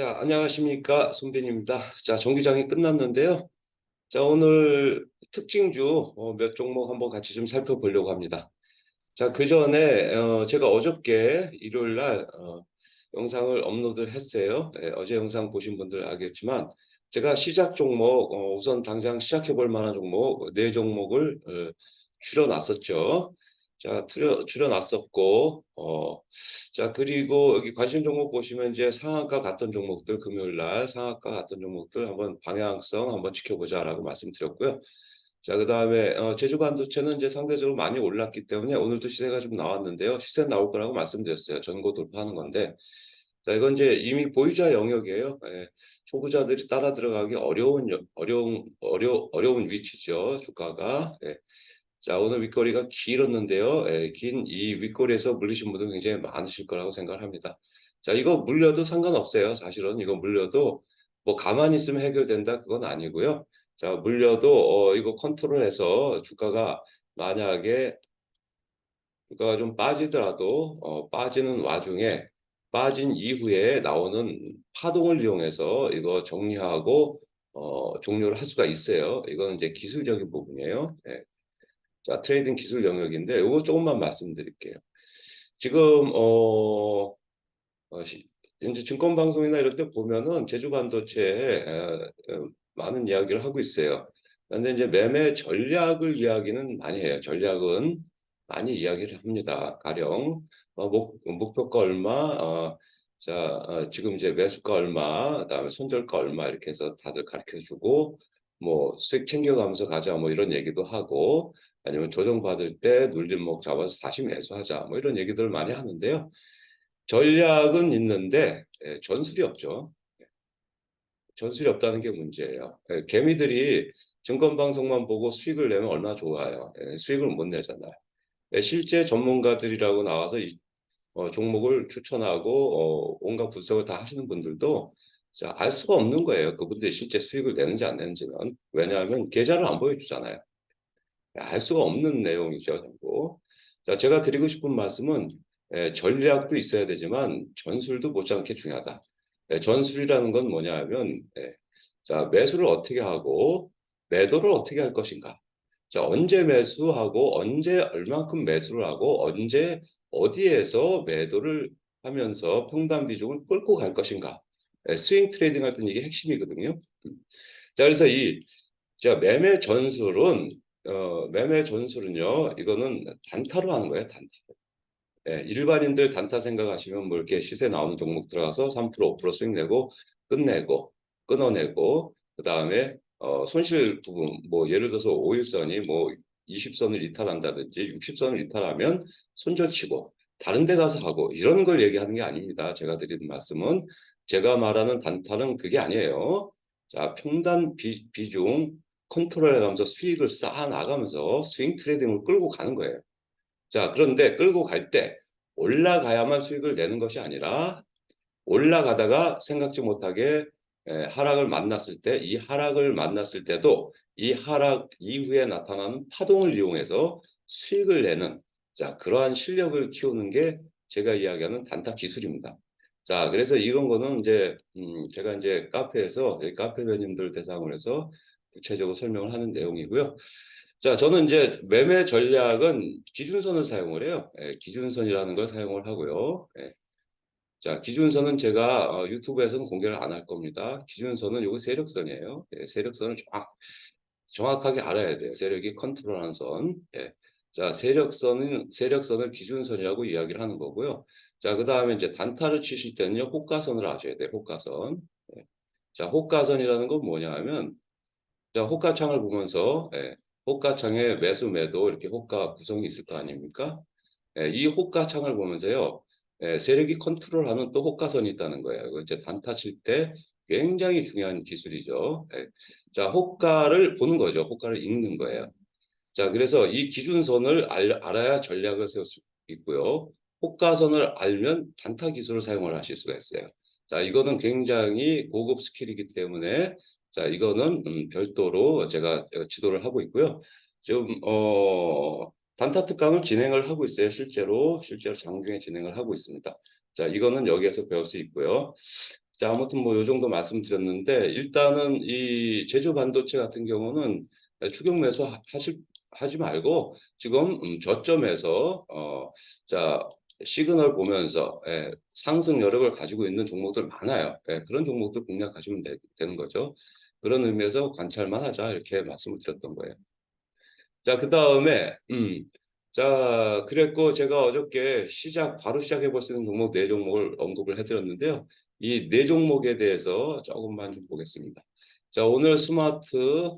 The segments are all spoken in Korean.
자, 안녕하십니까. 손빈입니다. 자, 정기장이 끝났는데요. 자, 오늘 특징주 어, 몇 종목 한번 같이 좀 살펴보려고 합니다. 자, 그 전에 어, 제가 어저께 일요일 날 어, 영상을 업로드를 했어요. 예, 어제 영상 보신 분들 알겠지만 제가 시작 종목 어, 우선 당장 시작해 볼 만한 종목 네 종목을 어, 줄여놨었죠. 자, 줄여, 줄여놨었고, 어, 자, 그리고 여기 관심 종목 보시면 이제 상한가 같은 종목들, 금요일 날 상한가 같은 종목들 한번 방향성 한번 지켜보자라고 말씀드렸고요. 자, 그 다음에, 어, 제주 반도체는 이제 상대적으로 많이 올랐기 때문에 오늘도 시세가 좀 나왔는데요. 시세 나올 거라고 말씀드렸어요. 전고 돌파하는 건데. 자, 이건 이제 이미 보유자 영역이에요. 예, 초보자들이 따라 들어가기 어려운, 여- 어려운, 어려, 어려운 위치죠. 주가가. 예. 자, 오늘 윗거리가 길었는데요. 예, 긴이 윗거리에서 물리신 분들 굉장히 많으실 거라고 생각을 합니다. 자, 이거 물려도 상관없어요. 사실은 이거 물려도 뭐 가만히 있으면 해결된다 그건 아니고요. 자, 물려도 어, 이거 컨트롤해서 주가가 만약에 주가가 좀 빠지더라도 어, 빠지는 와중에 빠진 이후에 나오는 파동을 이용해서 이거 정리하고 어, 종료를 할 수가 있어요. 이건 이제 기술적인 부분이에요. 예. 자, 트레이딩 기술 영역인데 이거 조금만 말씀드릴게요. 지금 어, 어, 시- 이제 증권 방송이나 이런 데 보면은 제주 반도체에 에, 에, 많은 이야기를 하고 있어요. 그런데 이제 매매 전략을 이야기는 많이 해요. 전략은 많이 이야기를 합니다. 가령 어, 목, 목표가 얼마, 어, 자 어, 지금 이제 매수가 얼마, 그다음에 손절가 얼마 이렇게 해서 다들 가르쳐 주고 뭐 수익 챙겨가면서 가자 뭐 이런 얘기도 하고 아니면 조정받을 때 눌림목 잡아서 다시 매수하자 뭐 이런 얘기들을 많이 하는데요. 전략은 있는데 예, 전술이 없죠. 예. 전술이 없다는 게 문제예요. 예, 개미들이 증권 방송만 보고 수익을 내면 얼마나 좋아요. 예, 수익을 못 내잖아요. 예, 실제 전문가들이라고 나와서 이, 어, 종목을 추천하고 어, 온갖 분석을 다 하시는 분들도 자, 알 수가 없는 거예요. 그분들이 실제 수익을 내는지 안 내는지는 왜냐하면 계좌를 안 보여주잖아요. 알 수가 없는 내용이죠, 전부. 자, 제가 드리고 싶은 말씀은 예, 전략도 있어야 되지만 전술도 못지않게 중요하다. 예, 전술이라는 건 뭐냐 하면 예, 자, 매수를 어떻게 하고 매도를 어떻게 할 것인가. 자, 언제 매수하고 언제 얼만큼 매수를 하고 언제 어디에서 매도를 하면서 평단 비중을 끌고 갈 것인가. 예, 스윙 트레이딩 할 때는 이게 핵심이거든요. 음. 자, 그래서 이 자, 매매 전술은 어, 매매 전술은요, 이거는 단타로 하는 거예요, 단타. 예, 일반인들 단타 생각하시면 뭐 이렇게 시세 나오는 종목 들어가서 3% 5% 수익 내고 끝내고 끊어내고 그 다음에 어, 손실 부분 뭐 예를 들어서 5일선이 뭐 20선을 이탈한다든지 60선을 이탈하면 손절치고 다른 데 가서 하고 이런 걸 얘기하는 게 아닙니다. 제가 드리는 말씀은 제가 말하는 단타는 그게 아니에요. 자, 평단 비, 비중 컨트롤해가면서 수익을 쌓아 나가면서 스윙 트레이딩을 끌고 가는 거예요. 자, 그런데 끌고 갈 때 올라가야만 수익을 내는 것이 아니라 올라가다가 생각지 못하게 에, 하락을 만났을 때 이 하락을 만났을 때도 이 하락 이후에 나타나는 파동을 이용해서 수익을 내는 자, 그러한 실력을 키우는 게 제가 이야기하는 단타 기술입니다. 자, 그래서 이런 거는 이제 음, 제가 이제 카페에서 카페 회원님들 대상으로 해서 구체적으로 설명을 하는 내용이고요. 자, 저는 이제 매매 전략은 기준선을 사용을 해요. 예, 기준선이라는 걸 사용을 하고요. 예. 자, 기준선은 제가 어, 유튜브에서는 공개를 안 할 겁니다. 기준선은 요거 세력선이에요. 예, 세력선을 정확, 정확하게 알아야 돼요. 세력이 컨트롤하는 선. 예. 자, 세력선은 세력선을 기준선이라고 이야기를 하는 거고요. 자, 그 다음에 이제 단타를 치실 때는요, 호가선을 아셔야 돼요. 호가선. 예. 자, 호가선이라는 건 뭐냐 하면, 자, 호가창을 보면서, 예, 호가창에 매수 매도 이렇게 호가 구성이 있을 거 아닙니까? 예, 이 호가창을 보면서요, 예, 세력이 컨트롤하는 또 호가선이 있다는 거예요. 이제 단타 칠 때 굉장히 중요한 기술이죠. 예. 자, 호가를 보는 거죠. 호가를 읽는 거예요. 자, 그래서 이 기준선을 알, 알아야 전략을 세울 수 있고요. 호가선을 알면 단타 기술을 사용을 하실 수가 있어요. 자, 이거는 굉장히 고급 스킬이기 때문에 자, 이거는 음, 별도로 제가 어, 지도를 하고 있고요. 지금 어 단타 특강을 진행을 하고 있어요. 실제로 실제로 장중에 진행을 하고 있습니다. 자, 이거는 여기에서 배울 수 있고요. 자, 아무튼 뭐 요 정도 말씀드렸는데 일단은 이 제조 반도체 같은 경우는 추격 매수 하- 하실 하지 말고 지금 음, 저점에서 어, 자 시그널 보면서 예, 상승 여력을 가지고 있는 종목들 많아요. 예, 그런 종목들 공략하시면 되, 는 거죠. 그런 의미에서 관찰만 하자 이렇게 말씀을 드렸던 거예요. 자, 그 다음에 음, 자, 그랬고 제가 어저께 시작 바로 시작해 볼 수 있는 종목 네 종목을 언급을 해드렸는데요. 이 네 종목에 대해서 조금만 좀 보겠습니다. 자, 오늘 스마트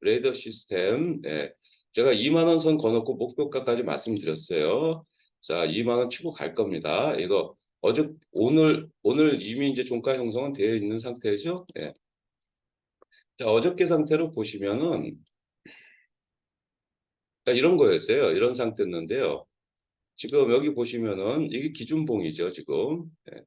레이더 시스템 예, 제가 2만 원 선 거놓고 목표가까지 말씀드렸어요. 자, 2만 원 치고 갈 겁니다. 이거 어제 오늘 오늘 이미 이제 종가 형성은 되어 있는 상태죠. 예. 자, 어저께 상태로 보시면은 자, 이런 거였어요. 이런 상태였는데요. 지금 여기 보시면은 이게 기준봉이죠, 지금. 예.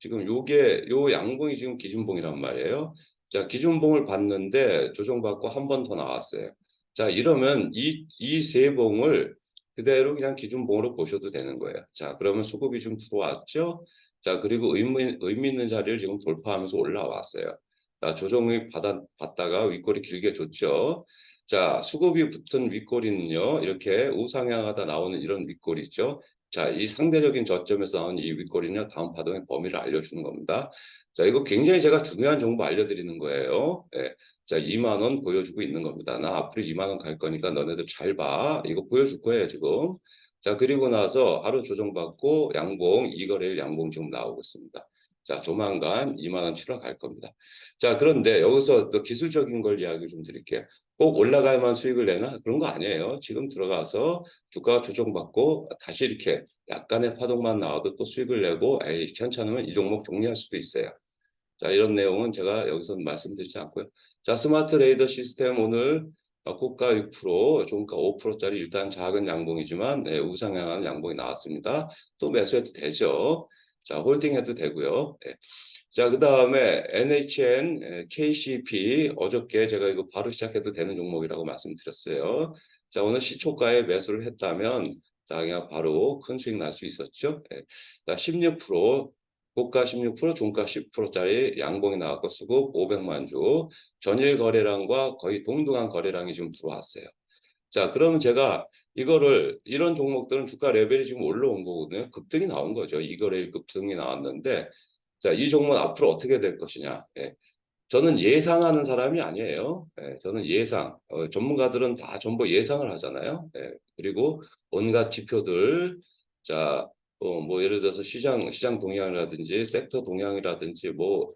지금 요게 요 양봉이 지금 기준봉이란 말이에요. 자, 기준봉을 봤는데 조정받고 한 번 더 나왔어요. 자, 이러면 이 이 세 봉을 그대로 그냥 기준봉으로 보셔도 되는 거예요. 자, 그러면 수급이 좀 들어왔죠? 자, 그리고 의미, 의미 있는 자리를 지금 돌파하면서 올라왔어요. 자, 조정이 받아, 받다가 윗골이 길게 줬죠. 자, 수급이 붙은 윗골이는요, 이렇게 우상향하다 나오는 이런 윗골이죠. 자, 이 상대적인 저점에서 나온 이 윗골이는요, 다음 파동의 범위를 알려주는 겁니다. 자, 이거 굉장히 제가 중요한 정보 알려드리는 거예요. 예. 자, 2만 원 보여주고 있는 겁니다. 나 앞으로 2만 원 갈 거니까 너네들 잘 봐. 이거 보여줄 거예요, 지금. 자, 그리고 나서 하루 조정받고 양봉, 이거래일 양봉 지금 나오고 있습니다. 자, 조만간 2만 원 치러 갈 겁니다. 자, 그런데 여기서 또 기술적인 걸 이야기 좀 드릴게요. 꼭 올라가야만 수익을 내나? 그런 거 아니에요. 지금 들어가서 주가가 조정받고 다시 이렇게 약간의 파동만 나와도 또 수익을 내고 에이, 괜찮으면 이 종목 정리할 수도 있어요. 자, 이런 내용은 제가 여기서 말씀드리지 않고요. 자, 스마트 레이더 시스템 오늘 어, 고가 6%, 종가 5%짜리 일단 작은 양봉이지만 네, 우상향하는 양봉이 나왔습니다. 또 매수해도 되죠. 자, 홀딩 해도 되고요. 네. 자, 그 다음에 NHN, 에, KCP 어저께 제가 이거 바로 시작해도 되는 종목이라고 말씀드렸어요. 자, 오늘 시초가에 매수를 했다면 자, 그냥 바로 큰 수익 날 수 있었죠. 네. 자, 16%, 고가 16%, 종가 10%짜리 양봉이 나왔고 수급 500만 주, 전일 거래량과 거의 동등한 거래량이 지금 들어왔어요. 자, 그러면 제가 이거를 이런 종목들은 주가 레벨이 지금 올라온 거거든요. 급등이 나온 거죠. 이거래일 급등이 나왔는데 자, 이 종목 앞으로 어떻게 될 것이냐. 예. 저는 예상하는 사람이 아니에요. 예, 저는 예상. 어, 전문가들은 다 전부 예상을 하잖아요. 예, 그리고 온갖 지표들, 자, 어, 뭐 예를 들어서 시장 시장 동향이라든지 섹터 동향이라든지 뭐저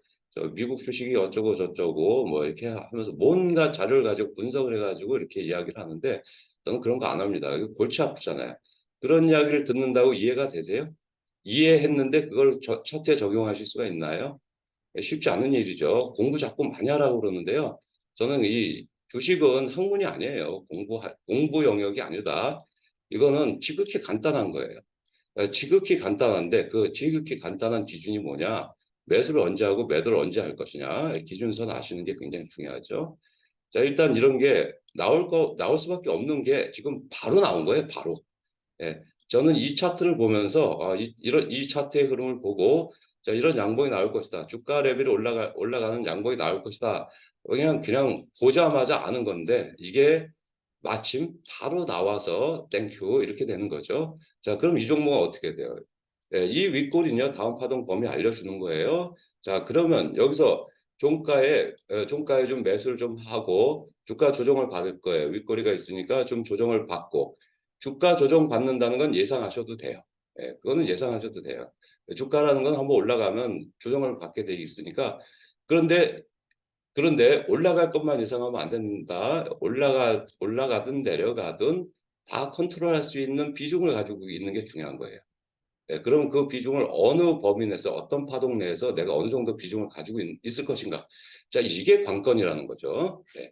미국 주식이 어쩌고 저쩌고 뭐 이렇게 하면서 뭔가 자료를 가지고 분석을 해가지고 이렇게 이야기를 하는데 저는 그런 거 안 합니다. 골치 아프잖아요. 그런 이야기를 듣는다고 이해가 되세요? 이해했는데 그걸 저, 차트에 적용하실 수가 있나요? 예, 쉽지 않은 일이죠. 공부 자꾸 많이 하라고 그러는데요. 저는 이 주식은 학문이 아니에요. 공부 공부 영역이 아니다. 이거는 지극히 간단한 거예요. 어, 지극히 간단한데 그 지극히 간단한 기준이 뭐냐? 매수를 언제 하고 매도를 언제 할 것이냐 기준선 아시는 게 굉장히 중요하죠. 자 일단 이런 게 나올 거 나올 수밖에 없는 게 지금 바로 나온 거예요. 바로. 예, 저는 이 차트를 보면서 어, 이, 이런 이 차트의 흐름을 보고 자 이런 양봉이 나올 것이다. 주가 레벨이 올라가 올라가는 양봉이 나올 것이다. 그냥 그냥 보자마자 아는 건데 이게 마침 바로 나와서 땡큐 이렇게 되는 거죠. 자, 그럼 이 종목은 어떻게 돼요? 예, 이 윗골은요 다음 파동 범위 알려주는 거예요. 자, 그러면 여기서 종가에 에, 종가에 좀 매수를 좀 하고 주가 조정을 받을 거예요. 윗꼬리가 있으니까 좀 조정을 받고 주가 조정 받는다는 건 예상하셔도 돼요. 예, 그거는 예상하셔도 돼요. 주가라는 건 한번 올라가면 조정을 받게 돼 있으니까 그런데 그런데 올라갈 것만 예상하면 안 된다. 올라가 올라가든 내려가든 다 컨트롤할 수 있는 비중을 가지고 있는 게 중요한 거예요. 네, 그러면 그 비중을 어느 범위 내에서 어떤 파동 내에서 내가 어느 정도 비중을 가지고 있, 을 것인가. 자, 이게 관건이라는 거죠. 네.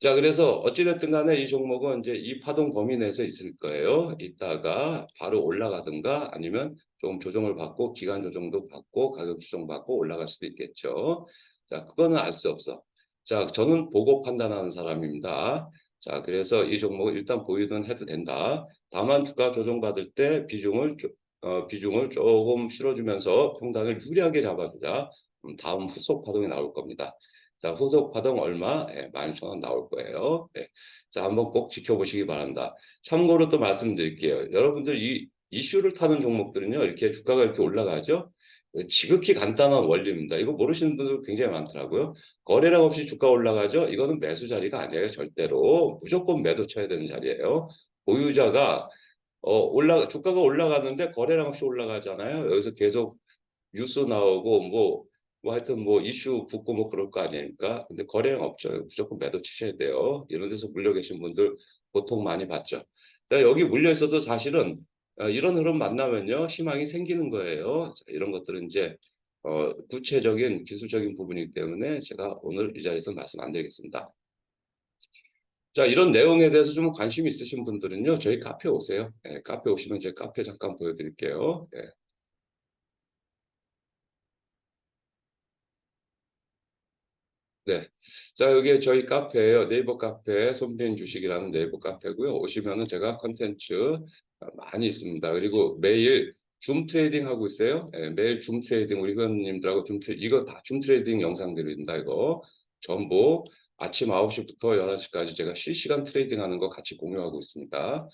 자, 그래서 어찌됐든 간에 이 종목은 이제 이 파동 범위 내에서 있을 거예요. 이따가 바로 올라가든가 아니면 조금 조정을 받고 기간 조정도 받고 가격 조정 받고 올라갈 수도 있겠죠. 자, 그거는 알 수 없어. 자, 저는 보고 판단하는 사람입니다. 자, 그래서 이 종목을 일단 보유는 해도 된다. 다만 주가 조정받을 때 비중을 어, 비중을 조금 실어주면서 평단을 유리하게 잡아주자. 음, 다음 후속 파동이 나올 겁니다. 자, 후속 파동 얼마? 예, 12,000원 나올 거예요. 예. 자, 한번 꼭 지켜보시기 바랍니다. 참고로 또 말씀드릴게요. 여러분들 이 이슈를 타는 종목들은요, 이렇게 주가가 이렇게 올라가죠? 지극히 간단한 원리입니다. 이거 모르시는 분들 굉장히 많더라고요. 거래량 없이 주가 올라가죠? 이거는 매수 자리가 아니에요. 절대로. 무조건 매도 쳐야 되는 자리예요. 보유자가 어, 올라, 주가가 올라가는데 거래량 없이 올라가잖아요. 여기서 계속 뉴스 나오고 뭐, 뭐 하여튼 뭐 이슈 붙고 뭐 그럴 거 아닙니까? 근데 거래량 없죠. 무조건 매도 치셔야 돼요. 이런 데서 물려 계신 분들 보통 많이 봤죠. 여기 물려 있어도 사실은 어, 이런 흐름 만나면요 희망이 생기는 거예요. 자, 이런 것들은 이제 어, 구체적인 기술적인 부분이기 때문에 제가 오늘 이 자리에서 말씀 안 드리겠습니다. 자, 이런 내용에 대해서 좀 관심 있으신 분들은요, 저희 카페 오세요. 예, 카페 오시면 제 카페 잠깐 보여드릴게요. 예. 네. 자, 여기 저희 카페예요. 네이버 카페, 손빈 주식이라는 네이버 카페고요. 오시면은 제가 컨텐츠 많이 있습니다. 그리고 매일 줌 트레이딩 하고 있어요. 예, 매일 줌 트레이딩 우리 회원님들하고 줌 트레이딩 이거 다 줌 트레이딩 영상들입니다. 이거 전부 아침 9시부터 11시까지 제가 실시간 트레이딩 하는 거 같이 공유하고 있습니다.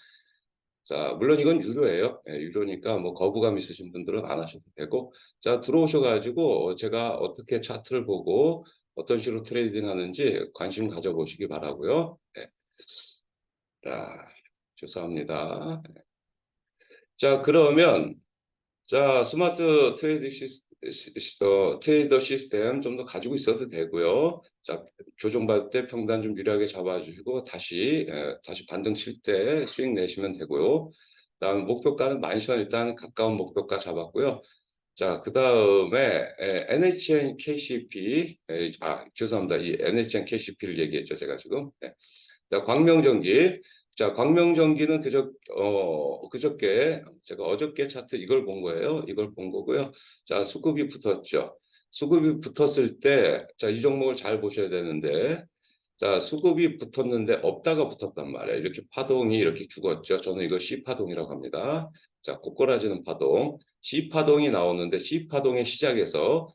자, 물론 이건 유료예요. 예, 유료니까 뭐 거부감 있으신 분들은 안 하셔도 되고 자, 들어오셔가지고 제가 어떻게 차트를 보고 어떤 식으로 트레이딩 하는지 관심 가져보시기 바라고요. 네. 자, 죄송합니다. 자, 그러면 자, 스마트 트레이드 시스, 시, 어, 트레이더 시스템 좀 더 가지고 있어도 되고요. 자, 조정받을 때 평단 좀 유리하게 잡아주시고 다시 에, 다시 반등 칠 때 수익 내시면 되고요. 다음 목표가는 만시원 일단 가까운 목표가 잡았고요. 자, 그 다음에 NHN KCP, 에, 아, 죄송합니다. 이 NHN KCP를 얘기했죠, 제가 지금. 네. 자, 광명전기. 자, 광명전기는 그저, 어, 그저께, 제가 어저께 차트 이걸 본 거예요. 이걸 본 거고요. 자, 수급이 붙었죠. 수급이 붙었을 때, 자, 이 종목을 잘 보셔야 되는데, 자, 수급이 붙었는데 없다가 붙었단 말이에요. 이렇게 파동이 이렇게 죽었죠. 저는 이걸 C파동이라고 합니다. 자, 꼬꾸라지는 파동. C파동이 나오는데 C파동의 시작에서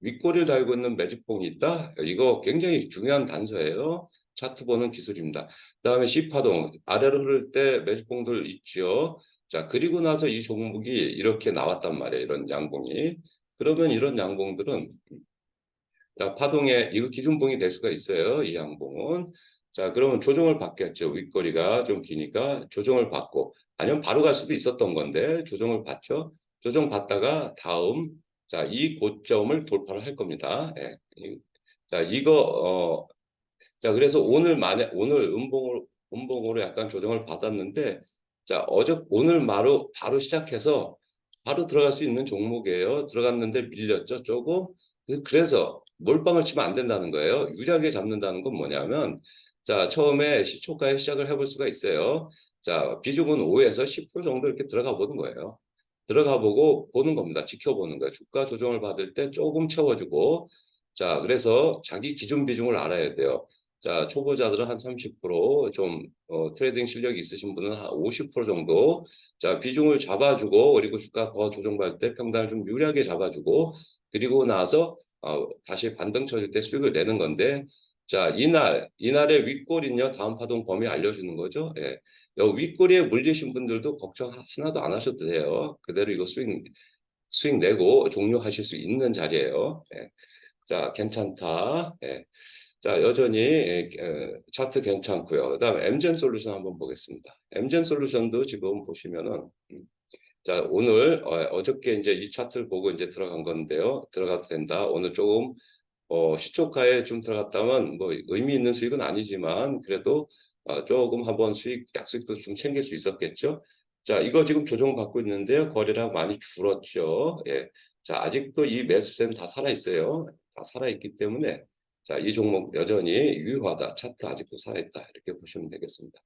윗꼬리를 달고 있는 매집봉이 있다? 이거 굉장히 중요한 단서예요. 차트 보는 기술입니다. 그 다음에 C파동, 아래로 흐를 때 매집봉들 있죠. 자, 그리고 나서 이 종목이 이렇게 나왔단 말이에요. 이런 양봉이. 그러면 이런 양봉들은 자, 파동에 이거 기준봉이 될 수가 있어요. 이 양봉은. 자, 그러면 조정을 받겠죠. 윗거리가 좀 기니까 조정을 받고 아니면 바로 갈 수도 있었던 건데 조정을 받죠. 조정 받다가 다음 자, 이 고점을 돌파를 할 겁니다. 예. 자, 이거 어 자, 그래서 오늘 만약 오늘 음봉으로 음봉으로 약간 조정을 받았는데 자, 어제 오늘 바로 바로 시작해서 바로 들어갈 수 있는 종목이에요. 들어갔는데 밀렸죠, 조금. 그래서 몰빵을 치면 안 된다는 거예요. 유리하게 잡는다는 건 뭐냐면 자, 처음에 시초가에 시작을 해볼 수가 있어요. 자, 비중은 5에서 10% 정도 이렇게 들어가 보는 거예요. 들어가 보고 보는 겁니다. 지켜보는 거예요. 주가 조정을 받을 때 조금 채워주고 자, 그래서 자기 기준 비중을 알아야 돼요. 자, 초보자들은 한 30%좀 어, 트레이딩 실력이 있으신 분은 한 50% 정도 자, 비중을 잡아주고 그리고 주가 더 조정받을 때 평단을 좀 유리하게 잡아주고 그리고 나서 어, 다시 반등 쳐질 때 수익을 내는 건데 자, 이날, 이날의 윗골은요, 다음 파동 범위 알려주는 거죠. 예. 윗골에 물리신 분들도 걱정 하나도 안 하셔도 돼요. 그대로 이거 수익, 수익 내고 종료하실 수 있는 자리예요. 예. 자, 괜찮다. 예. 자, 여전히 예, 차트 괜찮고요. 그 다음에 엠젠 솔루션 한번 보겠습니다. 엠젠 솔루션도 지금 보시면은 음, 자, 오늘 어, 저께 이제 이 차트를 보고 이제 들어간 건데요. 들어가도 된다. 오늘 조금 어, 시초가에 좀 들어갔다면 뭐 의미 있는 수익은 아니지만 그래도 어, 조금 한번 수익 약수익도 좀 챙길 수 있었겠죠. 자, 이거 지금 조정받고 있는데요. 거래량 많이 줄었죠. 예. 자, 아직도 이 매수세는 다 살아 있어요. 다 살아 있기 때문에 자, 이 종목 여전히 유효하다. 차트 아직도 살아 있다. 이렇게 보시면 되겠습니다.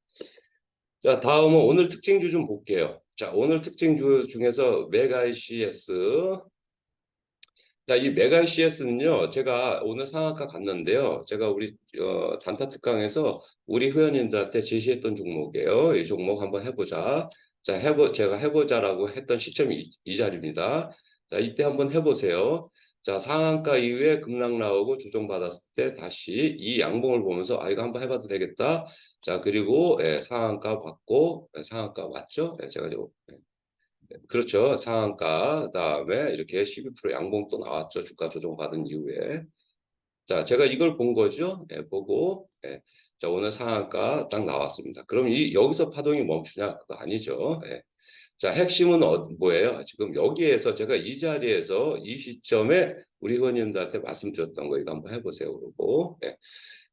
자, 다음은 오늘 특징주 좀 볼게요. 자, 오늘 특징주 중에서 메가ICS 자, 이 메가 CS는요, 제가 오늘 상한가 갔는데요. 제가 우리 어, 단타 특강에서 우리 회원님들한테 제시했던 종목이에요. 이 종목 한번 해보자. 자, 해보, 제가 해보자라고 했던 시점이 이, 이 자리입니다. 자, 이때 한번 해보세요. 자, 상한가 이후에 급락 나오고 조정받았을 때 다시 이 양봉을 보면서 아, 이거 한번 해봐도 되겠다. 자, 그리고 예, 상한가 받고 예, 상한가 맞죠? 예, 제가 요 예. 그렇죠. 상한가 그다음에 이렇게 12% 양봉 또 나왔죠. 주가 조정 받은 이후에. 자, 제가 이걸 본 거죠. 예, 보고 예. 자, 오늘 상한가 딱 나왔습니다. 그럼 이 여기서 파동이 멈추냐? 그거 아니죠. 예. 자, 핵심은 어, 뭐예요? 지금 여기에서 제가 이 자리에서 이 시점에 우리 회원님들한테 말씀드렸던 거 이거 한번 해보세요. 그러고 예.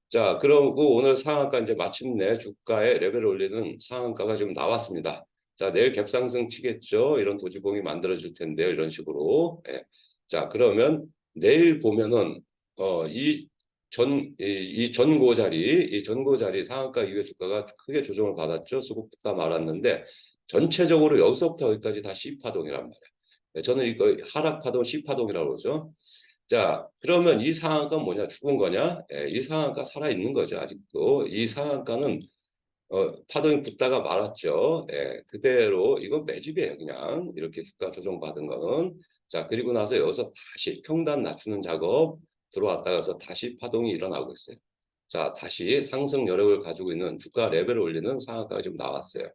자, 그러고 오늘 상한가 이제 마침내 주가의 레벨을 올리는 상한가가 지금 나왔습니다. 자, 내일 갭상승 치겠죠? 이런 도지봉이 만들어질 텐데요. 이런 식으로. 예. 자, 그러면 내일 보면은 어, 이 전, 이, 이 전고 자리, 이 전고 자리 상한가 이후에 주가가 크게 조정을 받았죠. 수급부터 말았는데 전체적으로 여기서부터 여기까지 다 C파동이란 말이야. 네, 저는 이거 하락파동, C파동이라고 그러죠. 자, 그러면 이 상한가는 뭐냐? 죽은 거냐? 예, 이 상한가 살아있는 거죠. 아직도. 이 상한가는 어, 파동이 붙다가 말았죠. 예, 그대로 이거 매집이에요. 그냥 이렇게 주가 조정받은 거는. 자, 그리고 나서 여기서 다시 평단 낮추는 작업 들어왔다가서 다시 파동이 일어나고 있어요. 자, 다시 상승 여력을 가지고 있는 주가 레벨을 올리는 상한가가 지금 나왔어요.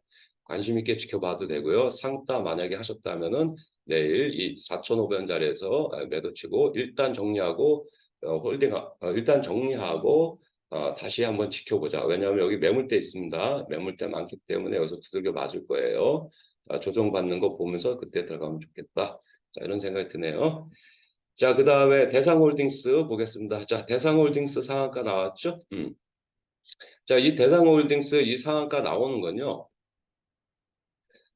관심 있게 지켜봐도 되고요. 상따 만약에 하셨다면은 내일 이 4,500원 자리에서 매도 치고 일단 정리하고 어, 홀딩 어, 일단 정리하고 어, 다시 한번 지켜보자. 왜냐하면 여기 매물대 있습니다. 매물대 많기 때문에 여기서 두들겨 맞을 거예요. 자, 조정받는 거 보면서 그때 들어가면 좋겠다. 자, 이런 생각이 드네요. 자, 그 다음에 대상홀딩스 보겠습니다. 자, 대상홀딩스 상한가 나왔죠? 음. 자, 이 대상홀딩스 이 상한가 나오는 건요.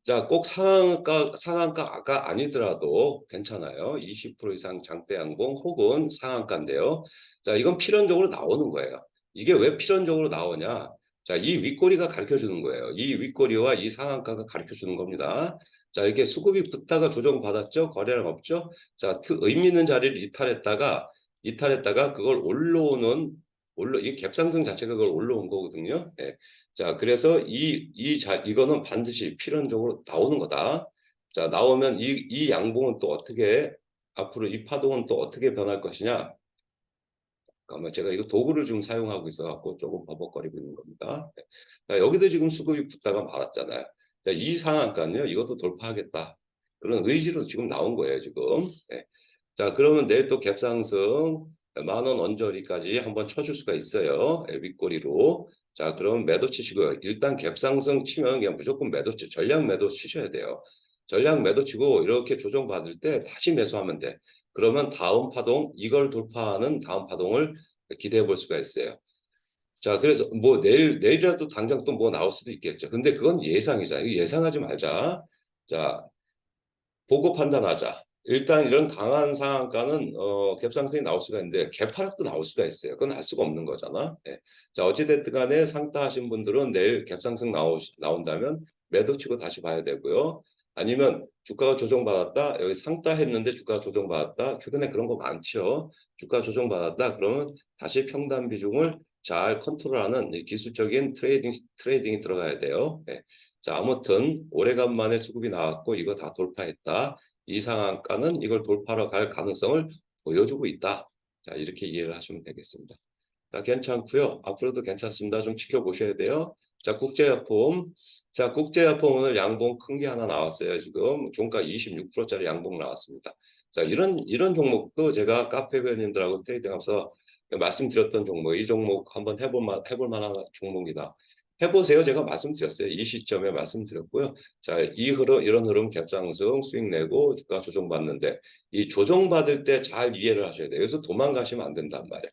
자, 꼭 상한가, 상한가가 아니더라도 괜찮아요. 20% 이상 장대 양봉 혹은 상한가인데요. 자, 이건 필연적으로 나오는 거예요. 이게 왜 필연적으로 나오냐? 자, 이 윗꼬리가 가르쳐 주는 거예요. 이 윗꼬리와 이 상한가가 가르쳐 주는 겁니다. 자, 이렇게 수급이 붙다가 조정받았죠? 거래량 없죠? 자, 의미 있는 자리를 이탈했다가, 이탈했다가 그걸 올라오는, 올라, 이 갭상승 자체가 그걸 올라온 거거든요. 예. 자, 그래서 이, 이 자, 이거는 반드시 필연적으로 나오는 거다. 자, 나오면 이, 이 양봉은 또 어떻게, 앞으로 이 파동은 또 어떻게 변할 것이냐? 잠깐만, 제가 이거 도구를 좀 사용하고 있어 갖고 조금 버벅거리고 있는 겁니다. 예. 자, 여기도 지금 수급이 붙다가 말았잖아요. 자, 이 상한가는요, 이것도 돌파하겠다. 그런 의지로 지금 나온 거예요, 지금. 네. 자, 그러면 내일 또 갭상승 만 원 언저리까지 한번 쳐줄 수가 있어요. 윗꼬리로. 자, 그럼 매도 치시고요. 일단 갭상승 치면 그냥 무조건 매도 치, 전량 매도 치셔야 돼요. 전량 매도 치고 이렇게 조정 받을 때 다시 매수하면 돼. 그러면 다음 파동, 이걸 돌파하는 다음 파동을 기대해 볼 수가 있어요. 자, 그래서 뭐 내일, 내일이라도 당장 또 뭐 나올 수도 있겠죠. 근데 그건 예상이잖아요. 예상하지 말자. 자, 보고 판단하자. 일단 이런 강한 상한가는 어, 갭상승이 나올 수가 있는데 갭하락도 나올 수가 있어요. 그건 알 수가 없는 거잖아. 네. 자, 어찌됐든 간에 상따하신 분들은 내일 갭상승 나오, 나온다면 매도 치고 다시 봐야 되고요. 아니면 주가가 조정받았다. 여기 상따했는데 주가가 조정받았다. 최근에 그런 거 많죠. 주가 조정받았다. 그러면 다시 평단 비중을 잘 컨트롤하는 기술적인 트레이딩, 트레이딩이 들어가야 돼요. 네. 자, 아무튼 오래간만에 수급이 나왔고 이거 다 돌파했다. 이 상한가는 이걸 돌파로 갈 가능성을 보여주고 있다. 자, 이렇게 이해를 하시면 되겠습니다. 자, 괜찮고요. 앞으로도 괜찮습니다. 좀 지켜보셔야 돼요. 자, 국제약품. 자, 국제약품 오늘 양봉 큰 게 하나 나왔어요. 지금 종가 26%짜리 양봉 나왔습니다. 자, 이런 이런 종목도 제가 카페 회원님들하고 트레이딩하면서 말씀드렸던 종목, 이 종목 한번 해볼, 만, 해볼 만한 종목이다. 해보세요. 제가 말씀드렸어요. 이 시점에 말씀드렸고요. 자, 이 흐름, 이런 흐름 갭상승 수익 내고 주가 조정받는데 이 조정받을 때 잘 이해를 하셔야 돼요. 여기서 도망가시면 안 된단 말이에요.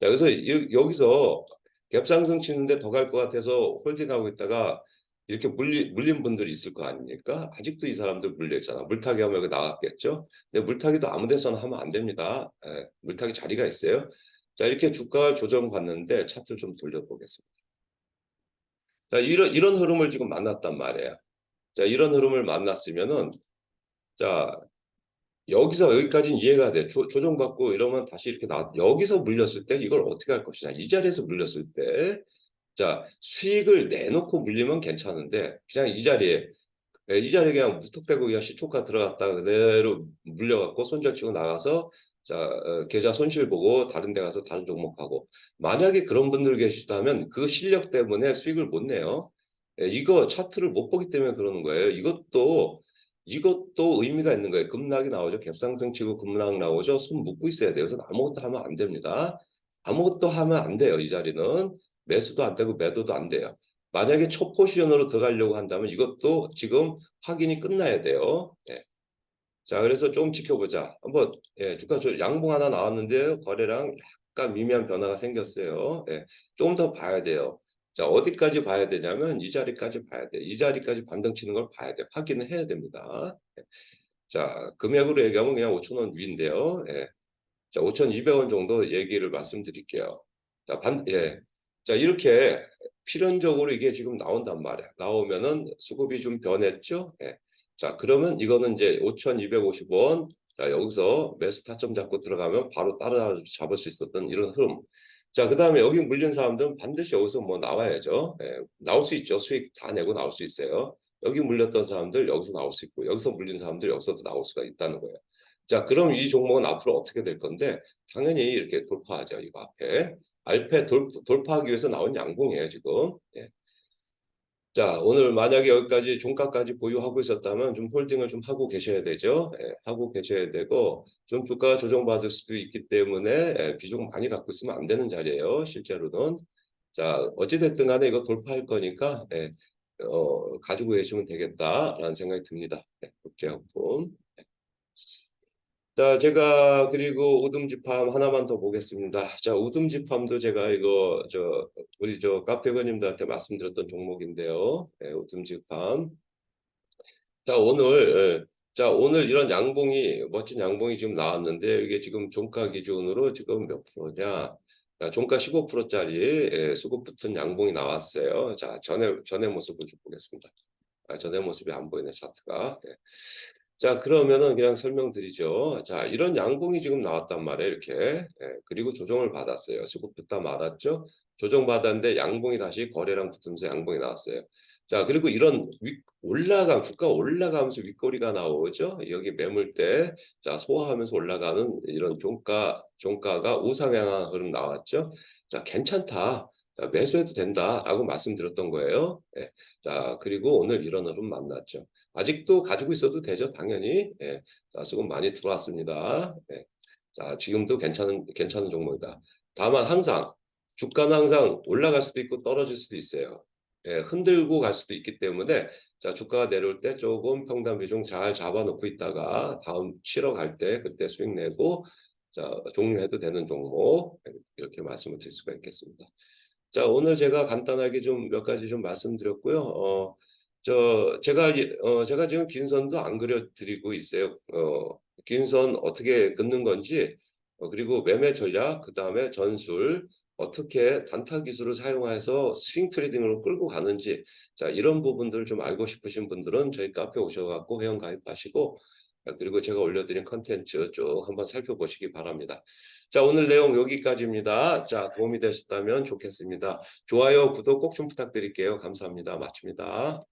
자, 그래서 이, 여기서 갭상승 치는데 더 갈 것 같아서 홀딩하고 있다가 이렇게 물리, 물린 분들이 있을 거 아닙니까? 아직도 이 사람들 물려있잖아. 물타기 하면 여기 나갔겠죠? 근데 물타기도 아무 데서나 하면 안 됩니다. 예, 물타기 자리가 있어요. 자, 이렇게 주가 조정 받는데 차트를 좀 돌려보겠습니다. 자, 이런, 이런 흐름을 지금 만났단 말이에요. 자, 이런 흐름을 만났으면은, 자, 여기서 여기까지는 이해가 돼. 조, 조정받고 이러면 다시 이렇게 나, 여기서 물렸을 때 이걸 어떻게 할 것이냐. 이 자리에서 물렸을 때, 자, 수익을 내놓고 물리면 괜찮은데, 그냥 이 자리에 예, 이 자리에 그냥 무턱대고 그냥 시초가 들어갔다가 그대로 물려갖고 손절치고 나가서 자 어, 계좌 손실 보고 다른 데 가서 다른 종목하고 만약에 그런 분들 계시다면 그 실력 때문에 수익을 못 내요. 예, 이거 차트를 못 보기 때문에 그러는 거예요. 이것도 이것도 의미가 있는 거예요. 급락이 나오죠. 갭상승 치고 급락 나오죠. 손 묶고 있어야 돼요. 그래서 아무것도 하면 안 됩니다. 아무것도 하면 안 돼요. 이 자리는 매수도 안 되고 매도도 안 돼요. 만약에 첫 포지션으로 들어가려고 한다면 이것도 지금 확인이 끝나야 돼요. 예. 자, 그래서 좀 지켜보자. 한번 예, 주가 저 양봉 하나 나왔는데요. 거래량 약간 미미한 변화가 생겼어요. 예, 조금 더 봐야 돼요. 자, 어디까지 봐야 되냐면 이 자리까지 봐야 돼. 이 자리까지 반등 치는 걸 봐야 돼. 확인을 해야 됩니다. 예. 자, 금액으로 얘기하면 그냥 5천 원 위인데요. 예. 자, 5,200원 정도 얘기를 말씀드릴게요. 자, 반, 예. 자, 이렇게 필연적으로 이게 지금 나온단 말이야. 나오면은 수급이 좀 변했죠? 예. 자, 그러면 이거는 이제 5,250원. 자, 여기서 매수 타점 잡고 들어가면 바로 따라 잡을 수 있었던 이런 흐름. 자, 그 다음에 여기 물린 사람들은 반드시 여기서 뭐 나와야죠. 예. 나올 수 있죠. 수익 다 내고 나올 수 있어요. 여기 물렸던 사람들 여기서 나올 수 있고, 여기서 물린 사람들 여기서도 나올 수가 있다는 거예요. 자, 그럼 이 종목은 앞으로 어떻게 될 건데, 당연히 이렇게 돌파하죠. 이거 앞에. 알페 돌, 돌파하기 위해서 나온 양봉이에요, 지금. 예. 자, 오늘 만약에 여기까지 종가까지 보유하고 있었다면 좀 홀딩을 좀 하고 계셔야 되죠. 예, 하고 계셔야 되고 좀 주가 조정받을 수도 있기 때문에 예, 비중 많이 갖고 있으면 안 되는 자리예요. 실제로는. 자, 어찌됐든 간에 이거 돌파할 거니까 예, 어, 가지고 계시면 되겠다라는 생각이 듭니다. 예, 볼게요. 한번. 자, 제가 그리고 우듬지팜 하나만 더 보겠습니다. 자, 우듬지팜도 제가 이거 저 우리 저 카페버님들한테 말씀드렸던 종목인데요. 네, 우듬지팜. 자, 오늘 예, 자, 오늘 이런 양봉이 멋진 양봉이 지금 나왔는데 이게 지금 종가 기준으로 지금 몇 프로냐? 자, 종가 15%짜리 예, 수급 붙은 양봉이 나왔어요. 자, 전에 전의 모습을 좀 보겠습니다. 아, 전의 모습이 안 보이네 차트가. 예. 자, 그러면은 그냥 설명드리죠. 자, 이런 양봉이 지금 나왔단 말이에요, 이렇게. 예, 그리고 조정을 받았어요. 수급 붙다 말았죠. 조정 받았는데 양봉이 다시 거래량 붙으면서 양봉이 나왔어요. 자, 그리고 이런 윗 올라가 주가 올라가면서 윗꼬리가 나오죠. 여기 매물대 자, 소화하면서 올라가는 이런 종가 종가가 우상향한 흐름 나왔죠. 자, 괜찮다. 자, 매수해도 된다라고 말씀드렸던 거예요. 예. 자, 그리고 오늘 이런 흐름 만났죠. 아직도 가지고 있어도 되죠, 당연히. 예. 자, 수급 많이 들어왔습니다. 예. 자, 지금도 괜찮은 괜찮은 종목이다. 다만 항상 주가는 항상 올라갈 수도 있고 떨어질 수도 있어요. 예, 흔들고 갈 수도 있기 때문에 자 주가가 내려올 때 조금 평단 비중 잘 잡아놓고 있다가 다음 치러 갈 때 그때 수익 내고 자 종료해도 되는 종목 이렇게 말씀을 드릴 수가 있겠습니다. 자 오늘 제가 간단하게 좀 몇 가지 좀 말씀드렸고요. 어, 저 제가 이- 어, 제가 지금 긴 선도 안 그려드리고 있어요. 어, 긴 선 어떻게 긋는 건지 어, 그리고 매매 전략 그 다음에 전술 어떻게 단타 기술을 사용해서 스윙 트레이딩으로 끌고 가는지 자 이런 부분들을 좀 알고 싶으신 분들은 저희 카페 오셔갖고 회원 가입하시고 아, 그리고 제가 올려드린 컨텐츠 쭉 한번 살펴보시기 바랍니다. 자 오늘 내용 여기까지입니다. 자 도움이 되셨다면 좋겠습니다. 좋아요 구독 꼭 좀 부탁드릴게요. 감사합니다. 마칩니다.